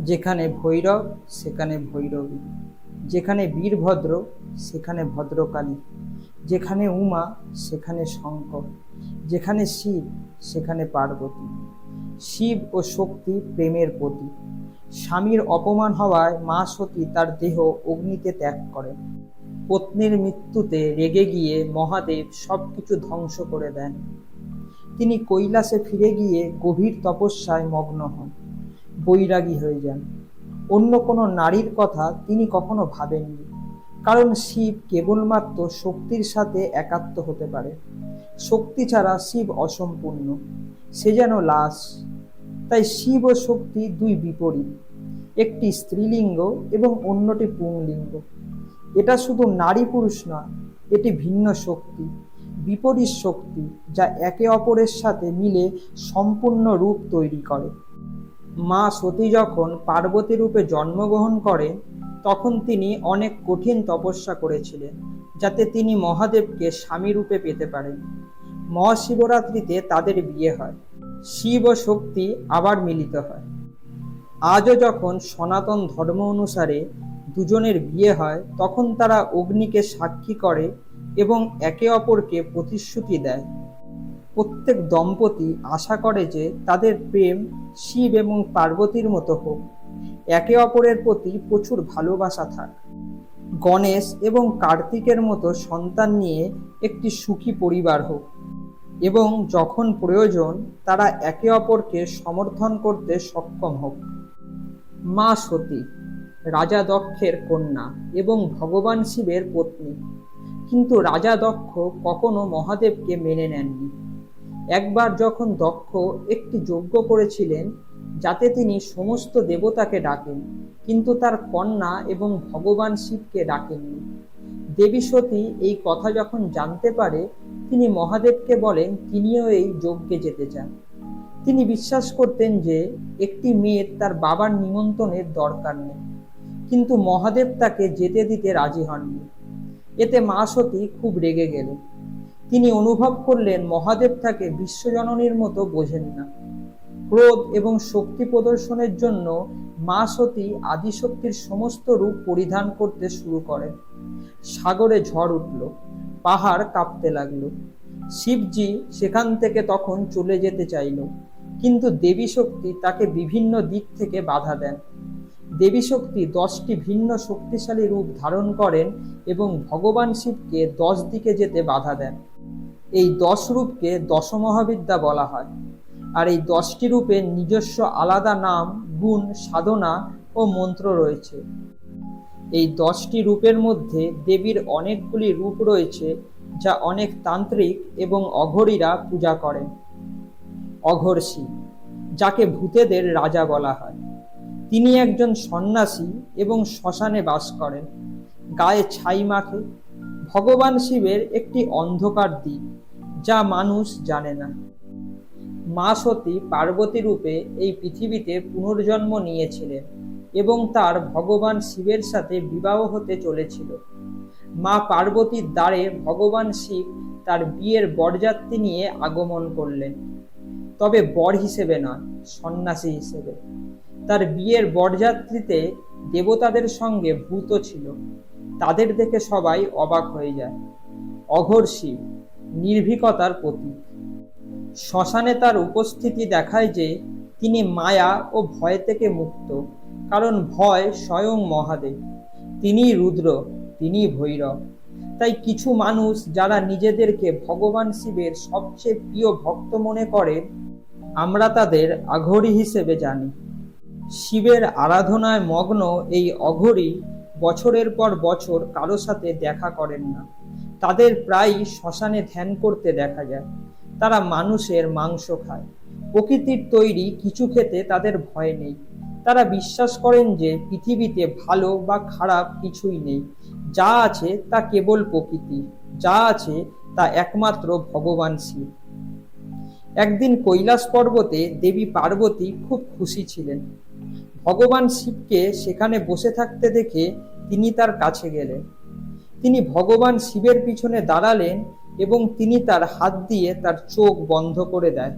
যেখানে ভৈরব, সেখানে ভৈরবী। যেখানে বীরভদ্র, সেখানে ভদ্রকালী। যেখানে উমা, সেখানে শঙ্কর। যেখানে শিব, সেখানে পার্বতী। শিব ও শক্তি প্রেমের প্রতীক। স্বামীর অপমান হওয়ায় মা সতী তার দেহ অগ্নিতে ত্যাগ করেন। পত্নীর মৃত্যুতে রেগে গিয়ে মহাদেব সবকিছু ধ্বংস করে দেন। তিনি কৈলাসে ফিরে গিয়ে গভীর তপস্যায় মগ্ন হন। বৈরাগী হয়ে যান। অন্য কোনো নারীর কথা তিনি কখনো ভাবেননি, কারণ শিব কেবলমাত্র শক্তির সাথে একাত্ম হতে পারে। শক্তি ছাড়া শিব অসম্পূর্ণ, সে যেন লাশ। তাই শিব ও শক্তি দুই বিপরীত, একটি স্ত্রীলিঙ্গ এবং অন্যটি পুংলিঙ্গ। এটা শুধু নারী পুরুষ নয়, এটি ভিন্ন শক্তি, বিপরীত শক্তি যা একে অপরের সাথে মিলে সম্পূর্ণ রূপ তৈরি করে। মা সতী যখন পার্বতী রূপে জন্মগ্রহণ করেন তখন তিনি অনেক কঠিন তপস্যা করেছিলেন, যাতে তিনি মহাদেবকে স্বামী রূপে পেতে পারেন। মহাশিবরাত্রিতে তাদের বিয়ে হয়। শিব ও শক্তি আবার মিলিত হয়। আজও যখন সনাতন ধর্ম অনুসারে দুজনের বিয়ে হয়, তখন তারা অগ্নিকে সাক্ষী করে এবং একে অপরকে প্রতিশ্রুতি দেয়। প্রত্যেক দম্পতি আশা করে যে তাদের প্রেম শিব এবং পার্বতীর মতো হোক। একে অপরের প্রতি প্রচুর ভালোবাসা থাক। গণেশ এবং কার্তিকের মতো সন্তান নিয়ে একটি সুখী পরিবার হোক এবং যখন প্রয়োজন তারা একে অপরকে সমর্থন করতে সক্ষম হোক। মা সতী, রাজা দক্ষের কন্যা এবং ভগবান শিবের পত্নী। কিন্তু রাজা দক্ষ কখনো মহাদেবকে মেনে নেননি। একবার যখন দক্ষ একটি যজ্ঞ করেছিলেন, যাতে তিনি সমস্ত দেবতাকে ডাকেন, কিন্তু তার কন্যা এবং ভগবান শিবকে ডাকেননি। দেবী সতী এই কথা যখন জানতে পারে, তিনি মহাদেবকে বলেন, তিনিও এই যজ্ঞে যেতে চান। তিনি বিশ্বাস করতেন যে, একটি মেয়ের তার বাবার নিমন্ত্রণের দরকার নেই, কিন্তু মহাদেব তাকে যেতে দিতে রাজি হননি। এতে মা সতী খুব রেগে গেলেন। তিনি অনুভব করলেন মহাদেব তাকে বিশ্বজননীর মতো বোঝেন না। ক্রোধ এবং শক্তি প্রদর্শনের জন্য মা সতী আদিশক্তির সমস্ত রূপ পরিধান করতে শুরু করেন। সাগরে ঝড় উঠল, পাহাড় কাঁপতে লাগল। শিবজি সেখান থেকে তখন চলে যেতে চাইল, কিন্তু দেবী শক্তি তাকে বিভিন্ন দিক থেকে বাধা দেন। দেবী শক্তি দশটি ভিন্ন শক্তিশালী রূপ ধারণ করেন এবং ভগবান শিবকে দশ দিকে যেতে বাধা দেন। এই দশ রূপকে দশমহাবিদ্যা বলা হয়। আর এই দশটি রূপের নিজস্ব আলাদা নাম, গুণ, সাধনা ও মন্ত্র রয়েছে। এই দশটি রূপের মধ্যে দেবীর অনেকগুলি রূপ রয়েছে, যা অনেক তান্ত্রিক এবং অঘরীরা পূজা করেন। অঘর যাকে ভূতেদের রাজা বলা হয়। তিনি একজন সন্ন্যাসী এবং শ্মশানে বাস করেন। গায়ে ছাই মাখে। ভগবান শিবের একটি অন্ধকার দিক যা মানুষ জানে না। মা সতী পার্বতী রূপে এই পৃথিবীতে পুনর্জন্ম নিয়েছিলেন এবং তার ভগবান শিবের সাথে বিবাহ হতে চলেছিল। মা পার্বতীর দ্বারে ভগবান শিব তার বিয়ের বরযাত্রী নিয়ে আগমন করলেন। তবে বর হিসেবে নয়, সন্ন্যাসী হিসেবে। তার বিয়ের বরযাত্রীতে দেবতাদের সঙ্গে ভূত ছিল। তাদের দেখে সবাই অবাক হয়ে যায়। অঘোর শিব নির্ভীকতার প্রতীক। শ্মশানে তার উপস্থিতি দেখায় যে তিনি মায়া ও ভয় থেকে মুক্ত, কারণ ভয় স্বয়ং মহাদেব। তিনি রুদ্র, তিনি ভৈরব। তাই কিছু মানুষ যারা নিজেদেরকে ভগবান শিবের সবচেয়ে প্রিয় ভক্ত মনে করে, আমরা তাদের আঘড়ি হিসেবে জানি। শিবের আরাধনায় মগ্ন এই অঘরী বছরের পর বছর কারও সাথে দেখা করেন না। তাদের প্রায়ই শ্মশানে ধ্যান করতে দেখা যায়। তারা মানুষের মাংস খায়। প্রকৃতির তৈরি কিছু খেতে তাদের ভয় নেই। তারা বিশ্বাস করেন যে পৃথিবীতে ভালো বা খারাপ কিছুই নেই। যা আছে তা কেবল প্রকৃতি। যা আছে তা একমাত্র ভগবান শিব। একদিন কৈলাস পর্বতে দেবী পার্বতী খুব খুশি ছিলেন। ভগবান শিবকে সেখানে বসে থাকতে দেখে তিনি তার কাছে গেলেন। তিনি ভগবান শিবের পিছনে দাঁড়ালেন এবং তিনি তার হাত দিয়ে তার চোখ বন্ধ করে দেয়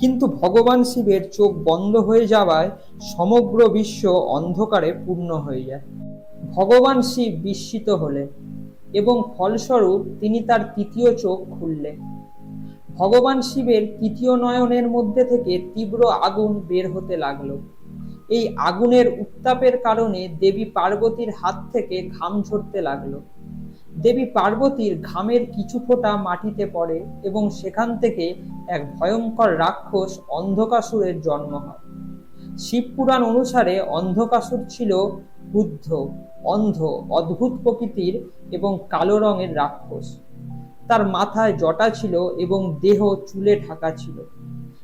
কিন্তু ভগবান শিবের চোখ বন্ধ হয়ে যাওয়ায় সমগ্র বিশ্ব অন্ধকারে পূর্ণ হয়ে যায়। ভগবান শিব বিস্মিত হলেন এবং ফলস্বরূপ তিনি তার তৃতীয় চোখ খুললেন। ভগবান শিবের তৃতীয় নয়নের মধ্যে থেকে তীব্র আগুন বের হতে লাগল। এই আগুনের উত্তাপের কারণে দেবী পার্বতীর হাত থেকে ঘাম ঝরতে লাগল। দেবী পার্বতীর ঘামের কিছু ফোঁটা মাটিতে পড়ে এবং সেখান থেকে এক ভয়ঙ্কর রাক্ষস অন্ধকাসুরের জন্ম হয়। শিবপুরাণ অনুসারে অন্ধকাসুর ছিল বুদ্ধ অন্ধ, অদ্ভুত প্রকৃতির এবং কালো রঙের রাক্ষস। তার মাথায় জটা ছিল এবং দেহ চুলে ঢাকা ছিল।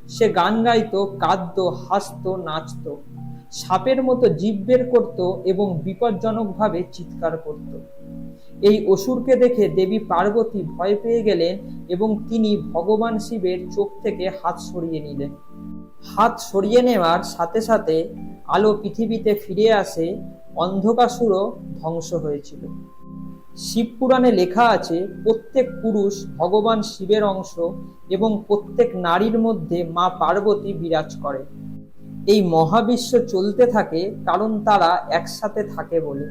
সে গান গাইতো, কাঁদতো, হাসতো, নাচতো। সাপের মতো জীব বের করত এবং বিপজ্জনকভাবে চিৎকার করত। এই অসুরকে দেখে দেবী পার্বতী ভয় পেয়ে গেলেন এবং তিনি ভগবান শিবের চোখ থেকে হাত সরিয়ে নিলেন। হাত সরিয়ে নেওয়ার সাথে সাথে আলো পৃথিবীতে ফিরে আসে, অন্ধকাসুরও ধ্বংস হয়েছিল। শিবপুরাণে লেখা আছে, প্রত্যেক পুরুষ ভগবান শিবের অংশ এবং প্রত্যেক নারীর মধ্যে মা পার্বতী বিরাজ করে। এই মহাবিশ্ব চলতে থাকে কারণ তারা একসাথে থাকে বলে।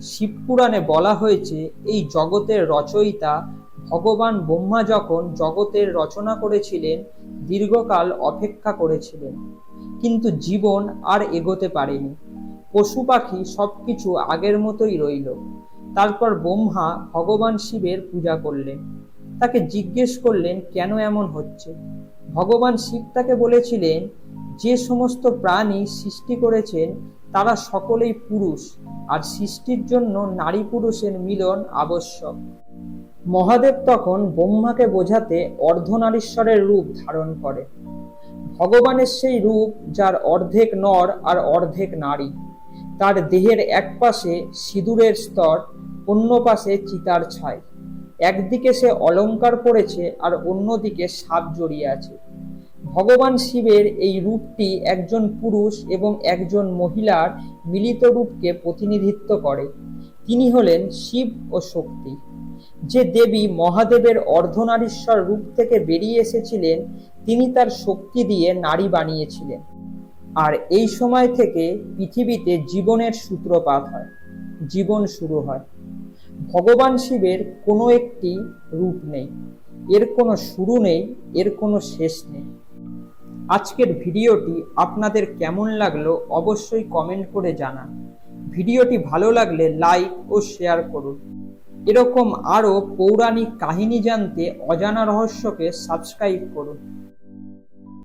শিবপুরাণে বলা হয়েছে, এই জগতের রচয়িতা ভগবান ব্রহ্মা যখন জগতের রচনা করেছিলেন, দীর্ঘকাল অপেক্ষা করেছিলেন। কিন্তু জীবন আর এগোতে পারেনি। পশু পাখি সবকিছু আগের মতোই রইল। তারপর ব্রহ্মা ভগবান শিবের পূজা করলেন। তাকে জিজ্ঞেস করলেন, কেন এমন হচ্ছে? ভগবান শিব তাকে বলেছিলেন যে সমস্ত প্রাণী সৃষ্টি করেছেন, তারা সকলেই পুরুষ, আর সৃষ্টির জন্য নারী পুরুষের মিলন আবশ্যক। মহাদেব তখন ব্রহ্মাকে বোঝাতে অর্ধনারীশ্বরের রূপ ধারণ করে। ভগবানের সেই রূপ যার অর্ধেক নর আর অর্ধেক নারী। তার দেহের এক পাশে সিঁদুরের স্তর, অন্য পাশে চিতার ছাই। একদিকে সে অলংকার পড়েছে আর অন্যদিকে সাপ জড়িয়ে আছে। ভগবান শিবের এই রূপটি একজন পুরুষ এবং একজন মহিলার মিলিত রূপকে প্রতিনিধিত্ব করে। তিনি হলেন শিব ও শক্তি। যে দেবী মহাদেবের অর্ধনারীশ্বর রূপ থেকে বেরিয়ে এসেছিলেন, তিনি তার শক্তি দিয়ে নারী বানিয়েছিলেন। আর এই সময় থেকে পৃথিবীতে জীবনের সূত্রপাত হয়, জীবন শুরু হয়। ভগবান শিবের কোনো একটি রূপ নেই, এর কোনো শুরু নেই, এর কোনো শেষ নেই। আজকের ভিডিওটি আপনাদের কেমন লাগল অবশ্যই কমেন্ট করে জানান। ভিডিওটি ভালো লাগলে লাইক ও শেয়ার করুন। এরকম আরও পৌরাণিক কাহিনী জানতে অজানা রহস্যকে সাবস্ক্রাইব করুন।